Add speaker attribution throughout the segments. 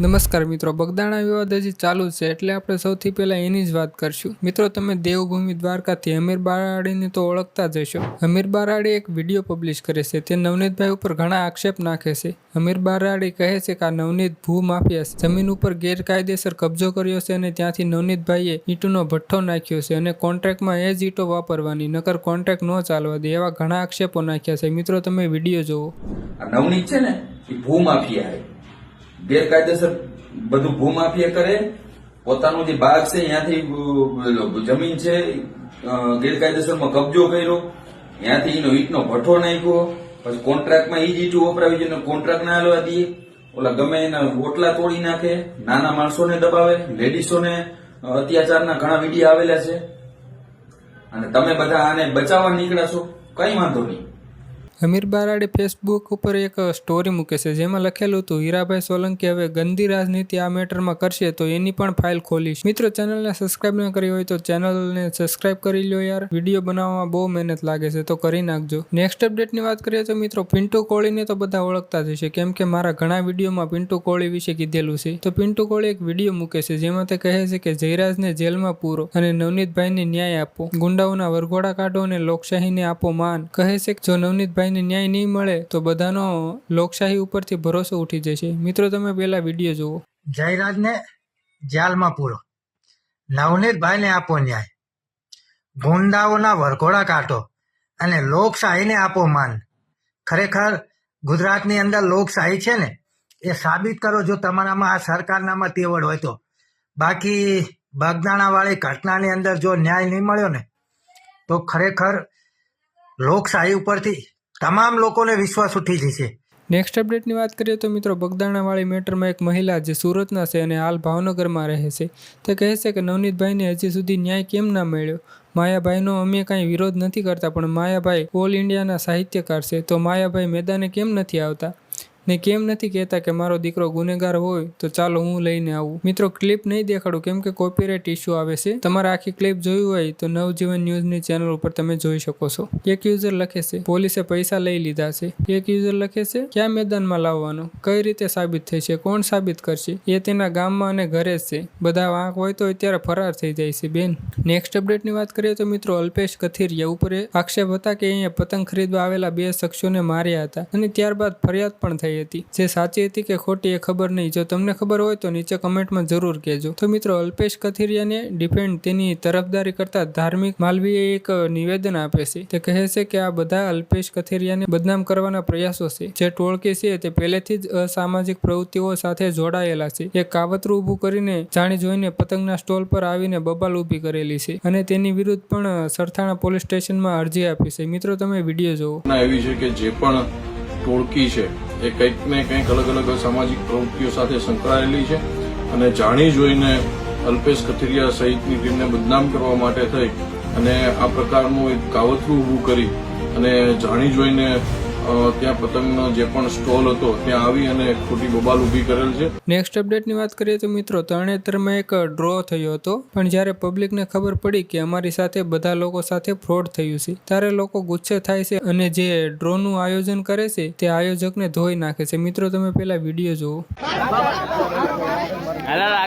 Speaker 1: નમસ્કાર મિત્રો, બગદાણા વિવાદ હજી ચાલુ છે, એટલે આપણે સૌથી પહેલાં એની જ વાત કરશું. મિત્રો, તમે દેવભૂમિ દ્વારકાથી અમીર બારાડીને તો ઓળખતા જ હશો. અમીર બારાડી એક વીડિયો પબ્લિશ કરે છે, તે નવનીતભાઈ ઉપર ઘણા આક્ષેપ નાખે છે. અમીર બારાડી કહે છે કે આ નવનીત ભૂમાફિયા જમીન ઉપર ગેરકાયદેસર કબજો કર્યો છે અને ત્યાંથી નવનીતભાઈએ ઈંટનો ભઠ્ઠો નાખ્યો છે અને કોન્ટ્રાક્ટમાં એ જ ઈંટો વાપરવાની, નકર કોન્ટ્રાક્ટ ન ચાલવા દે એવા ઘણા આક્ષેપો નાખ્યા છે. મિત્રો, તમે વીડિયો જુઓ
Speaker 2: નવનીત છે ને ભૂમાફિયા ગેરકાયદેસર બધું ભૂમાફિયા કરે, પોતાનો જે બાગ છે, ત્યાંથી જમીન છે ગેરકાયદેસરમાં કબજો કર્યો, ત્યાંથી એનો ઈટનો ભઠ્ઠો નાખ્યો, પછી કોન્ટ્રાક્ટમાં ઈ જ ઈંટું વપરાવી જોઈએ, કોન્ટ્રાક્ટ ના લેવા દઈએ. ઓલા ગમે એના ઓટલા તોડી નાખે, નાના માણસોને દબાવે, લેડીસોને અત્યાચારના ઘણા વીડિયો આવેલા છે. અને તમે બધા આને બચાવવા નીકળ્યા છો, કઈ વાંધો નહીં.
Speaker 1: અમીર બારાડે ફેસબુક ઉપર એક સ્ટોરી મૂકે છે, જેમાં લખેલું હતું, હીરાભાઈ સોલંકી હવે ગંદી રાજનીતિ આ મેટરમાં કરશે તો એની પણ ફાઇલ ખોલીશ. મિત્રો, ચેનલને સબસ્ક્રાઇબ ન કરી હોય તો ચેનલને સબસ્ક્રાઇબ કરી લો યાર. વીડિયો બનાવવામાં બહુ મહેનત લાગે છે, તો કરી નાખજો. નેક્સ્ટ અપડેટની વાત કરીએ તો મિત્રો, પિન્ટુ કોળીને તો બધા ઓળખતા જ હશે, કેમ કે મારા ઘણા વિડીયોમાં પિન્ટુ કોળી વિશે કીધેલું છે. તો પિન્ટુ કોળી એક વીડિયો મૂકે છે, જેમાં તે કહે છે કે, જયરાજને જેલમાં પૂરો અને નવનીતભાઈને ન્યાય આપો. ગુંડાઓના વરઘોડા કાઢો અને લોકશાહીને આપો માન. કહે છે કે, જો નવનીતભાઈને ન્યાય નહીં મળે તો બધાનો લોકશાહી ઉપરથી ભરોસો ઉઠી જશે. મિત્રો, તમે પહેલા વીડિયો જુઓ.
Speaker 3: જયરાજને જેલમાં પૂરો. નવનીતભાઈને આપો ન્યાય. ગુંડાઓના વરઘોડા કાઢો અને લોકશાહીને આપો માન. ખરેખર ગુજરાતની અંદર લોકશાહી છે ને, એ સાબિત કરો જો તમારામાં આ સરકારનામાં તેવડ હોય તો. બાકી બગદાણાવાળી ઘટનાની અંદર જો ન્યાય નહીં મળ્યો ને, તો ખરેખર લોકશાહી ઉપરથી તમામ લોકોને વિશ્વાસ ઉઠી જશે.
Speaker 1: નેક્સ્ટ અપડેટની વાત કરીએ તો મિત્રો, બગદાણાવાળી મેટરમાં એક મહિલા જે સુરતના છે અને હાલ ભાવનગરમાં રહે છે. તે કહે છે કે નવનીતભાઈને હજી સુધી ન્યાય કેમ ના મળ્યો? માયાભાઈનો અમે કાંઈ વિરોધ નથી કરતા, પણ માયાભાઈ ઓલ ઇન્ડિયાના સાહિત્યકાર છે. તો માયાભાઈ મેદાને કેમ નથી આવતા? ને કેમ નથી કહેતા કે મારો દીકરો ગુનેગાર હોય તો ચાલો હું લઈને આવું? મિત્રો ક્લિપ નહીં દેખાડું, કેમ કે કોપીરાઇટ ઇસ્યુ આવે છે. તમારે આખી ક્લિપ જોયું હોય તો નવજીવન ન્યૂઝની ચેનલ ઉપર તમે જોઈ શકો છો. એક યુઝર લખે છે, પોલીસે પૈસા લઈ લીધા છે. એક યુઝર લખે છે, ક્યાં મેદાનમાં લાવવાનો? કઈ રીતે સાબિત થશે કોણ સાબિત કરશે? એ તેના ગામમાં અને ઘરે જ છે. બધા વાંક હોય તો અત્યારે ફરાર થઈ જાય છે, બેન. નેક્સ્ટ અપડેટની વાત કરીએ તો મિત્રો, અલ્પેશ કથિરિયા ઉપર આક્ષેપ હતા કે અહીંયા પતંગ ખરીદવા આવેલા બે શખ્સોને માર્યા હતા અને ત્યારબાદ ફરિયાદ પણ થઈ હતી. જે સાચી હતી કે ખોટી એ ખબર નહીં. જો તમને ખબર હોય તો નીચે કમેન્ટમાં જરૂર કહેજો. તો મિત્રો, અલ્પેશ કથિરિયાને ડિફેન્ડ તેની તરફદારી કરતા ધાર્મિક માલવીએ એક નિવેદન આપે છે. તે કહે છે કે આ બધા અલ્પેશ કથિરિયાને બદનામ કરવાના પ્રયાસો છે. જે ટોળકી છે તે પહેલેથી જ અસામાજિક પ્રવૃત્તિઓ સાથે જોડાયેલા છે. એક કાવતરું ઊભું કરીને જાણી જોઈને પતંગના સ્ટોલ પર આવીને બબાલ ઊભી કરેલી છે અને તેની વિરુદ્ધ પણ સરથાણા પોલીસ સ્ટેશનમાં અરજી આપી છે. મિત્રો, તમે વીડિયો જુઓ
Speaker 4: એવી છે કે જે પણ ટોળકી છે એ કંઈક ને કંઈક અલગ અલગ સામાજિક પ્રવૃત્તિઓ સાથે સંકળાયેલી છે અને જાણી જોઈને અલ્પેશ કથિરિયા સહિતની ટીમને બદનામ કરવા માટે થઈ અને આ પ્રકારનું એક કાવતરું ઊભું કરી અને જાણી જોઈને ત્યાં પતંગનો જે પણ સ્ટોલ હતો ત્યાં આવી અને ખોટી બબાલ ઊભી કરેલ છે.
Speaker 1: નેક્સ્ટ અપડેટની વાત કરીએ તો મિત્રો તરણેતરમાં એક ડ્રો થયો હતો. પણ જ્યારે પબ્લિકને ખબર પડી કે અમારી સાથે બધા લોકો સાથે ફ્રોડ થયું છે ત્યારે લોકો ગુસ્સે થાય છે અને જે ડ્રોનું આયોજન કરે છે તે આયોજકને ધોઈ નાખે છે. મિત્રો તમે પહેલા વીડિયો જુઓ.
Speaker 5: હાલા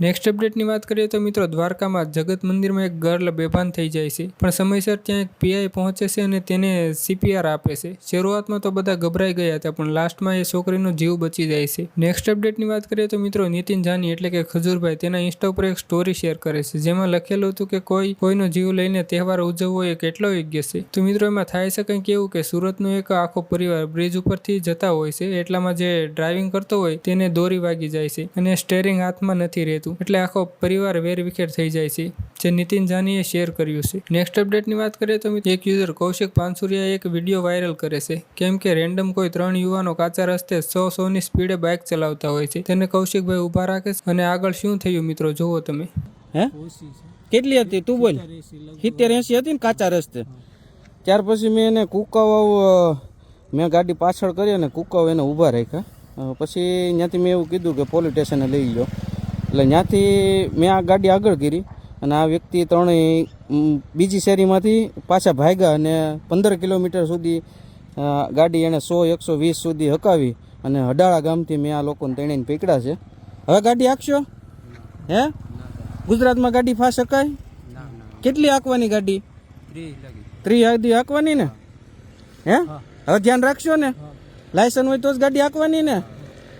Speaker 1: નેક્સ્ટ અપડેટની વાત કરીએ તો મિત્રો દ્વારકામાં જગત મંદિરમાં એક ગર્લ બેભાન થઈ જાય છે. પણ સમયસર ત્યાં એક પીઆઈ પહોંચે છે અને તેને સીપીઆર આપે છે. શરૂઆતમાં તો બધા ગભરાઈ ગયા હતા, પણ લાસ્ટમાં એ છોકરીનો જીવ બચી જાય છે. નેક્સ્ટ અપડેટની વાત કરીએ તો મિત્રો નીતિન જાની એટલે કે ખજૂરભાઈ, તેના ઇન્સ્ટા ઉપર એક સ્ટોરી શેર કરે છે, જેમાં લખેલું હતું કે કોઈ, કોઈનો જીવ લઈને તહેવાર ઉજવવો એ કેટલો યોગ્ય છે. તો મિત્રો એમાં થાય છે કંઈક એવું કે સુરતનો એક આખો પરિવાર બ્રિજ ઉપરથી જતા હોય છે. એટલામાં જે ડ્રાઇવિંગ કરતો હોય તેને દોરી વાગી જાય છે અને સ્ટેરિંગ હાથમાં નથી રહેતું. હતું. એટલે આખો પરિવાર વેરવિખેર થઈ જાય છે. જે નીતિન જાનીએ શેર કર્યું છે. નેક્સ્ટ અપડેટની વાત કરીએ તો એક યુઝર કૌશિક પાનસુરિયા એક વીડિયો વાયરલ કરે છે. કેમ કે રેન્ડમ કોઈ ત્રણ યુવાનો કાચા રસ્તે સો સોની સ્પીડે બાઇક ચલાવતા હોય છે. તેને કૌશિકભાઈ ઊભા રાખે છે. અને આગળ શું થયું મિત્રો, જુઓ તમે.
Speaker 6: હે? કેટલી હતી તું બોલ? સિત્તેર એંસી હતી ને કાચા રસ્તે? ત્યાર પછી મેં એને કુકાવ મેં ગાડી પાછળ કરી અને કુકાવ એને ઊભા રાખ્યા. પછી ત્યાંથી મેં એવું કીધું કે પોલીસ સ્ટેશને લઈ લો એટલે ત્યાંથી મેં આ ગાડી આગળ કરી અને આ વ્યક્તિ ત્રણેય બીજી શેરીમાંથી પાછા ભાગ્યા અને પંદર કિલોમીટર સુધી ગાડી એણે સો એકસો વીસ સુધી હકાવી અને હડાળા ગામથી મેં આ લોકોને તેણીને પકડ્યા છે. હવે ગાડી આંકશો? હે? ગુજરાતમાં ગાડી ફાસ હકાય? કેટલી આંકવાની ગાડી? ત્રી ગાડી આંકવાની ને? હે? હવે ધ્યાન રાખશો ને? લાયસન્સ હોય તો જ ગાડી આંકવાની ને?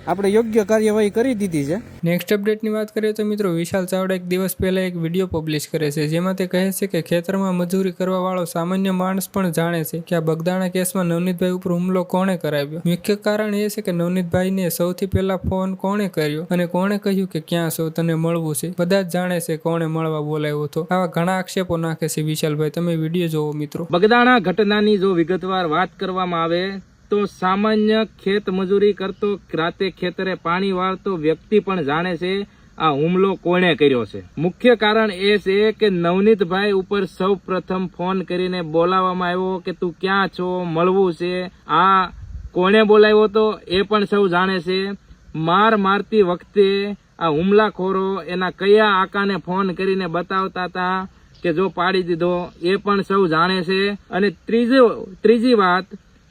Speaker 6: આપણે યોગ્ય કાર્યવાહી કરી દીધી છે.
Speaker 1: નેક્સ્ટ અપડેટની વાત કરીએ તો મિત્રો વિશાલ ચાવડા એક દિવસ પહેલા એક વીડિયો પબ્લિશ કરે છે જેમાં તે કહે છે કે ખેતરમાં મજૂરી કરવા વાળો સામાન્ય માણસ પણ જાણે છે કે આ બગદાણા કેસમાં નવનીતભાઈ ઉપર હુમલો કોણે કરાવ્યો? મુખ્ય કારણ એ છે કે નવનીતભાઈને સૌથી પહેલા ફોન કોણે કર્યો અને કોણે કહ્યું કે ક્યાં છો તને મળવું છે? બધા જ જાણે છે કોણે મળવા બોલાવ્યો હતો. આવા ઘણા આક્ષેપો નાખે છે વિશાલભાઈ તમે વીડિયો જોવો મિત્રો.
Speaker 6: બગદાણા ઘટનાની જો વિગતવાર વાત કરવામાં આવે તો સામાન્ય ખેત મજૂરી કરતો રાતે ખેતરે પાણી વાળતો વ્યક્તિ પણ જાણે છે, આ હુમલો કોણે કર્યો છે? મુખ્ય કારણ એ છે કે નવનીતભાઈ ઉપર સૌ પ્રથમ ફોન કરીને બોલાવવામાં આવ્યો કે તું ક્યાં છો, મળવું છે. આ કોણે બોલાવ્યો તો? એ પણ સૌ જાણે છે. માર મારતી વખતે આ હુમલાખોરો એના કયા આકાને ફોન કરીને બતાવતા હતા કે જો પાડી દીધો, એ પણ સૌ જાણે છે. અને ત્રીજો, ત્રીજી વાત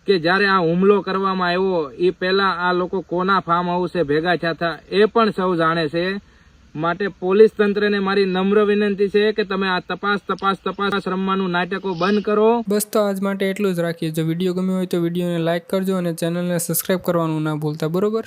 Speaker 6: કે જ્યારે આ હુમલો કરવામાં આવ્યો, એ પહેલાં આ લોકો કોના ફાર્મ હાઉસે ભેગા થયા હતા, એ પણ સૌ જાણે છે. માટે પોલીસ તંત્રને મારી નમ્ર વિનંતી છે કે તમે આ તપાસ તપાસ તપાસ રમવાનું નાટકો બંધ કરો.
Speaker 1: બસ તો આજ માટે એટલું જ રાખીએ. જો વીડિયો ગમ્યો હોય તો વિડીયોને લાઇક કરજો અને ચેનલને સબસ્ક્રાઇબ કરવાનું ના ભૂલતા, બરોબર?